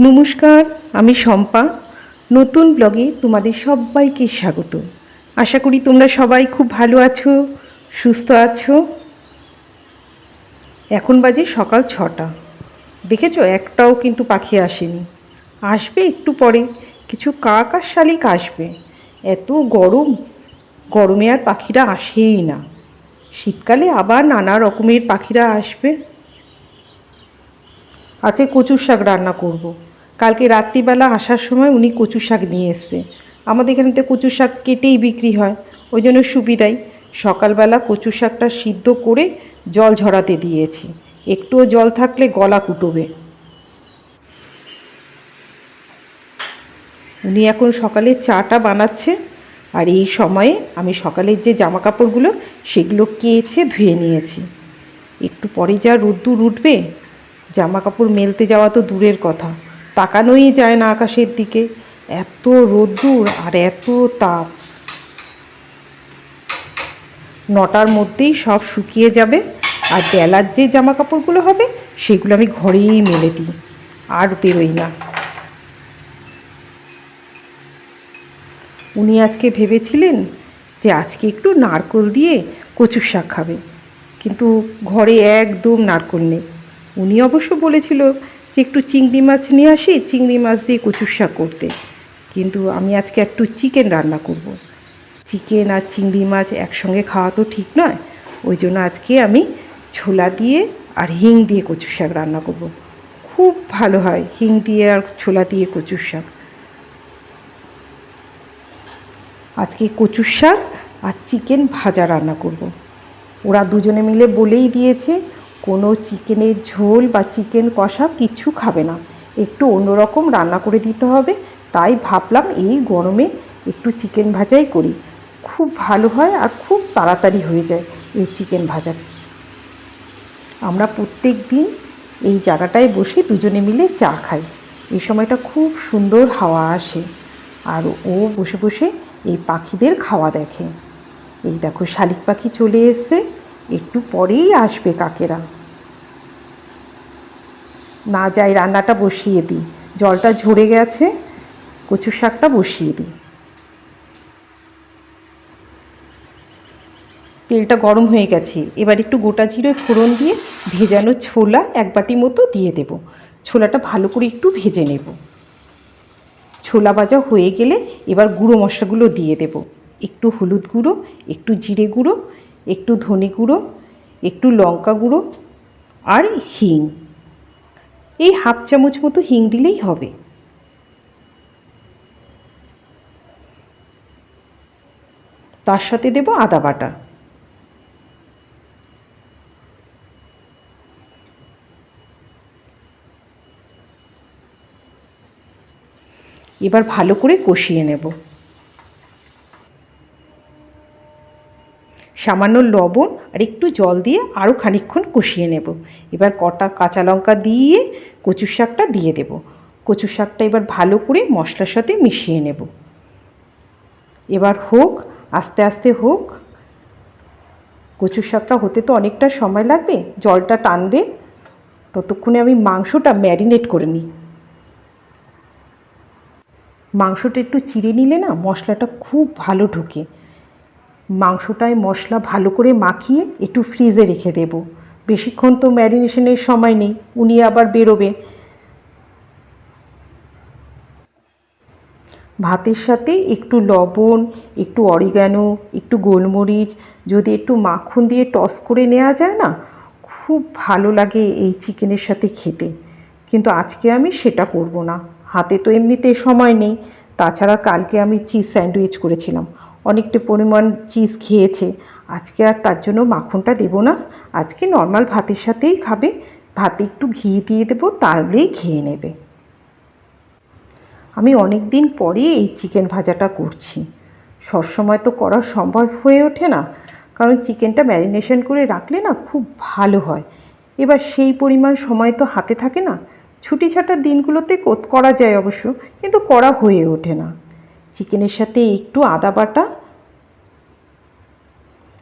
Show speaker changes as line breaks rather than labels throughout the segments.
নমস্কার, আমি শম্পা। নতুন ব্লগে তোমাদের সবাইকে স্বাগত। আশা করি তোমরা সবাই খুব ভালো আছো, সুস্থ আছো। এখন বাজে সকাল ছটা। দেখেছ, একটাও কিন্তু পাখি আসেনি। আসবে একটু পরে। কিছু কাক আর শালিক আসবে। এত গরম। গরমে আর পাখিরা আসেই না। শীতকালে আবার নানা রকমের পাখিরা আসবে। আজকে কচুর শাক রান্না করব। কালকে রাত্রিবেলা আসার সময় উনি কচু শাক নিয়ে এসছে। আমাদের এখানেতে কচু শাক কেটেই বিক্রি হয়, ওই জন্য সুবিধাই। সকালবেলা কচু শাকটা সিদ্ধ করে জল ঝরাতে দিয়েছি। একটুও জল থাকলে গলা কুটবে। উনি এখন সকালে চাটা বানাচ্ছে আর এই সময়ে আমি সকালের যে জামা কাপড়গুলো সেগুলো কেচে ধুয়ে নিয়েছি। একটু পরে যা রোদ্দুর উঠবে জামা কাপড় মেলতে যাওয়া তো দূরের কথা। তাকানোই যায় না আকাশের দিকে। এত রোদ্দুর আর এত তাপ। নটার মধ্যেই সব শুকিয়ে যাবে আর বেলার যে জামা কাপড়গুলো হবে, সেগুলো আমি ঘরেই মেলে দিই। আর বেরোই না। উনি আজকে ভেবেছিলেন যে আজকে একটু নারকোল দিয়ে কচুর শাক খাবে, কিন্তু ঘরে একদম নারকোল নেই। উনি অবশ্য বলেছিল যে একটু চিংড়ি মাছ নিয়ে আসি, চিংড়ি মাছ দিয়ে কচুর শাক করতে কিন্তু আমি আজকে একটু চিকেন রান্না করব। চিকেন আর চিংড়ি মাছ একসঙ্গে খাওয়া তো ঠিক নয়, ওই জন্য আজকে আমি ছোলা দিয়ে আর হিং দিয়ে কচুর শাক রান্না করব। খুব ভালো হয় হিং দিয়ে আর ছোলা দিয়ে কচুর শাক আজকে কচুর শাক আর চিকেন ভাজা রান্না করব। ওরা দুজনে মিলে বলেই দিয়েছে কোনো চিকেনের ঝোল বা চিকেন কষা কিচ্ছু খাবে না। একটু অন্যরকম রান্না করে দিতে হবে। তাই ভাবলাম এই গরমে একটু চিকেন ভাজাই করি। খুব ভালো হয় আর খুব তাড়াতাড়ি হয়ে যায় এই চিকেন ভাজা। আমরা প্রত্যেক দিন এই জায়গাটায় বসে দুজনে মিলে চা খাই। এই সময়টা খুব সুন্দর হাওয়া আসে আর ও বসে বসে এই পাখিদের খাওয়া দেখে। এই দেখো শালিক পাখি চলে এসছে। একটু পরেই আসবে কাকেরা। না যাই, রান্নাটা বসিয়ে দিই। জলটা ঝরে গেছে কচু শাকটা বসিয়ে দিই। তেলটা গরম হয়ে গেছে। এবার একটু গোটা জিরে ফোড়ন দিয়ে ভেজানো ছোলা এক বাটি মতো দিয়ে দেব। ছোলাটা ভালো করে একটু ভেজে নেব। ছোলা ভাজা হয়ে গেলে এবার গুঁড়ো মশলাগুলো দিয়ে দেব। একটু হলুদ গুঁড়ো, একটু জিরে গুঁড়ো একটু ধনে গুঁড়ো, একটু লঙ্কা গুঁড়ো আর হিং। এই হাফ চামচ মতো হিং দিলেই হবে। তার সাথে দেব আদা বাটা। এবার ভালো করে কষিয়ে নেব। সামান্য লবণ আর একটু জল দিয়ে আরও খানিক্ষণ কষিয়ে নেব। এবার কটা কাঁচা লঙ্কা দিয়ে কচু শাকটা দিয়ে দেব। কচু শাকটা এবার ভালো করে মশলার সাথে মিশিয়ে নেব। এবার হোক, আস্তে আস্তে হোক। কচু শাকটা হতে তো অনেকটা সময় লাগবে, জলটা টানবে। ততক্ষণে আমি মাংসটা ম্যারিনেট করে নিই। মাংসটা একটু চিড়ে নিলে না মশলাটা খুব ভালো ঢোকে। মাংসটায় মশলা ভালো করে মাখিয়ে একটু ফ্রিজে রেখে দেব। বেশিক্ষণ তো ম্যারিনেশনের সময় নেই, উনি আবার বেরোবে। ভাতের সাথে একটু লবণ, একটু অরিগ্যানো একটু গোলমরিচ, যদি একটু মাখন দিয়ে টস করে নেওয়া যায় না, খুব ভালো লাগে এই চিকেনের সাথে খেতে। কিন্তু আজকে আমি সেটা করব না। হাতে তো এমনিতে সময় নেই। তাছাড়া কালকে আমি চিজ স্যান্ডউইচ করেছিলাম। অনেকটা পরিমাণ চিজ খেয়েছে। আজকে আর তার জন্য মাখনটা দেব না। আজকে নর্মাল ভাতের সাথেই খাবে। ভাতে একটু ঘি দিয়ে দেবো, তাহলেই খেয়ে নেবে। আমি অনেক দিন পরে এই চিকেন ভাজাটা করছি। সবসময় তো করা সম্ভব হয়ে ওঠে না। কারণ চিকেনটা ম্যারিনেশন করে রাখলে না খুব ভালো হয়। এবার সেই পরিমাণ সময় তো হাতে থাকে না। ছুটি ছাটার দিনগুলোতে করা যায় অবশ্য, কিন্তু করা হয়ে ওঠে না। চিকেনের সাথে একটু আদা বাটা,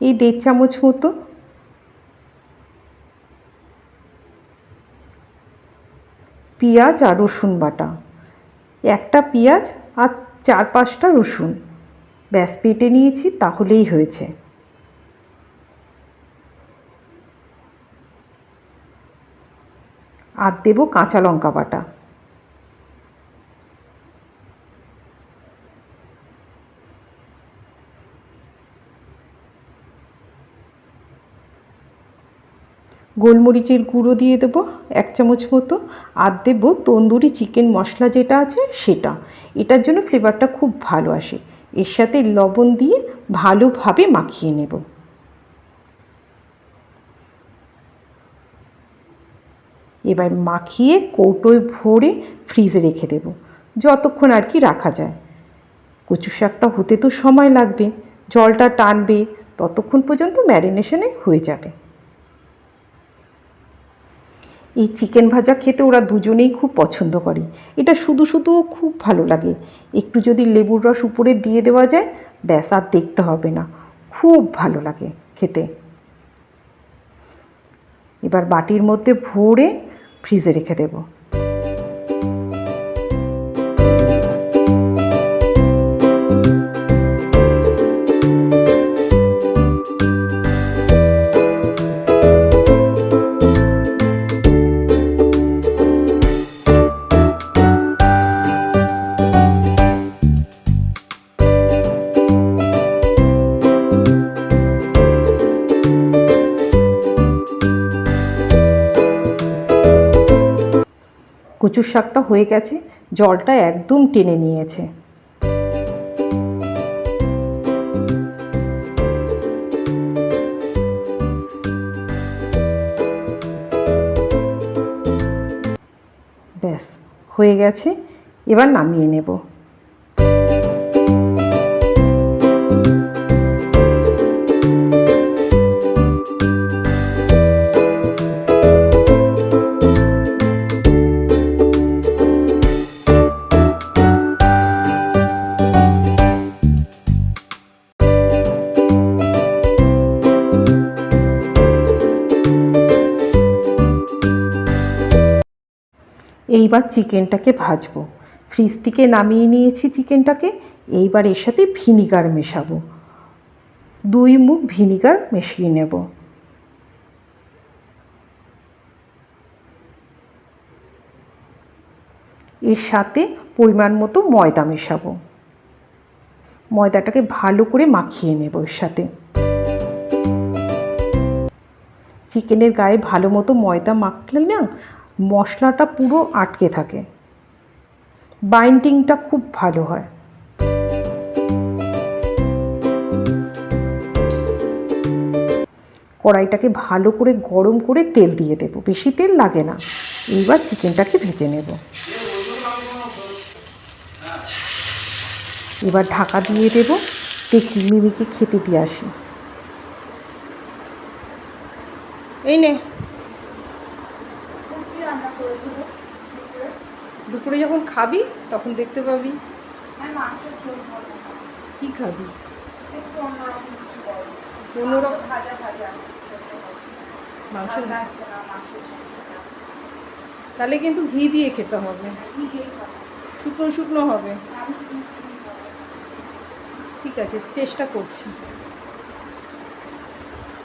এই দেড় চামচ মতো। পেঁয়াজ আর রসুন বাটা। একটা পেঁয়াজ আর চার পাঁচটা রসুন। ব্যাস পেটে নিয়েছি, তাহলেই হয়েছে। আর দেবো কাঁচা লঙ্কা বাটা। গোলমরিচের গুঁড়ো দিয়ে দেবো, এক চামচ মতো। আর দেবো তন্দুরি চিকেন মশলা যেটা আছে সেটা। এটার জন্য ফ্লেভারটা খুব ভালো আসে। এর সাথে লবণ দিয়ে ভালোভাবে মাখিয়ে নেব। এবার মাখিয়ে কৌটোয় ভরে ফ্রিজে রেখে দেব। যতক্ষণ আর কি রাখা যায়। কচু শাকটা হতে তো সময় লাগবে। জলটা টানবে, ততক্ষণ পর্যন্ত ম্যারিনেশনে হয়ে যাবে। এই চিকেন ভাজা খেতে ওরা দুজনেই খুব পছন্দ করে। এটা শুধু শুধু খুব ভালো লাগে। একটু যদি লেবুর রস উপরে দিয়ে দেওয়া যায়, ব্যাস, আর দেখতে হবে না। খুব ভালো লাগে খেতে। এবার বাটির মধ্যে ভরে ফ্রিজে রেখে দেবো। কচুর শাকটা হয়ে গেছে জলটা একদম টেনে নিয়েছে। ব্যাস হয়ে গেছে এবার নামিয়ে নেব। এইবার চিকেনটাকে ভাজবো। ফ্রিজ থেকে নামিয়ে নিয়েছি চিকেনটাকে, এইবার এর সাথে ভিনিগার মেশাবো। দুই মুখ ভিনিগার মিশিয়ে নেব। এর সাথে পরিমাণ মতো ময়দা মেশাবো। ময়দাটাকে ভালো করে মাখিয়ে নেব এর সাথে। চিকেনের গায়ে ভালো মতো ময়দা মাখলে না মশলাটা পুরো আটকে থাকে। বাইন্ডিংটা খুব ভালো হয়। কড়াইটাকে ভালো করে গরম করে তেল দিয়ে দেবো, বেশি তেল লাগে না। এইবার চিকেনটাকে ভেজে নেব। এবার ঢাকা দিয়ে দেবো। দেখি মিমিকে খেতে দিয়ে আসি। এই নে। দুপুরে যখন খাবি তখন দেখতে পাবি। কি খাবি? অন্যরকম মাংস তাহলে কিন্তু ঘি দিয়ে খেতে হবে। শুকনো শুকনো হবে। ঠিক আছে চেষ্টা করছি।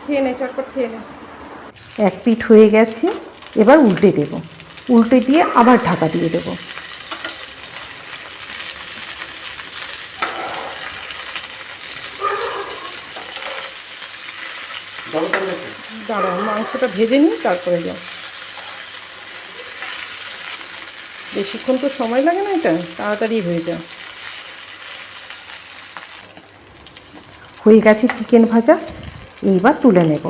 খেয়ে নে চটপট খেয়ে নে। এক পিঠ হয়ে গেছে এবার উল্টে দেব। উল্টে দিয়ে আবার ঢাকা দিয়ে দেব। দাঁড়াও মাংসটা ভেজে নিই, তারপরে যাও। বেশিক্ষণ তো সময় লাগে না এটা, তাড়াতাড়ি হয়ে যায় হয়ে গেছে চিকেন ভাজা, এইবার তুলে নেব।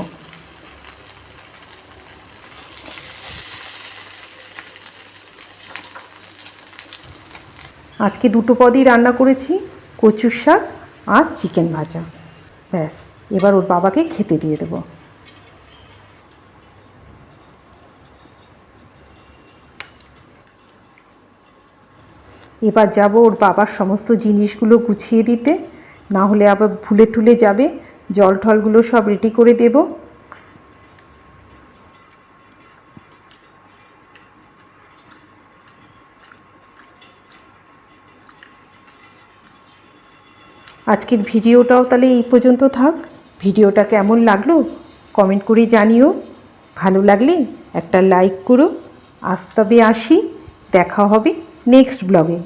আজকে দুটো পদই রান্না করেছি, কচুর শাক আর চিকেন ভাজা। ব্যাস, এবার ওর বাবাকে খেতে দিয়ে দেবো। এবার যাব ওর বাবার সমস্ত জিনিসগুলো গুছিয়ে দিতে, না হলে আবার ভুলে টুলে যাবে, জল ঠলগুলো সব রেডি করে দেব। আজকের ভিডিওটাও তাহলে এই পর্যন্ত থাক। ভিডিওটা কেমন লাগল কমেন্ট করে জানিও। ভালো লাগলে একটা লাইক করো। আজ তবে আসি। দেখা হবে নেক্সট ব্লগে।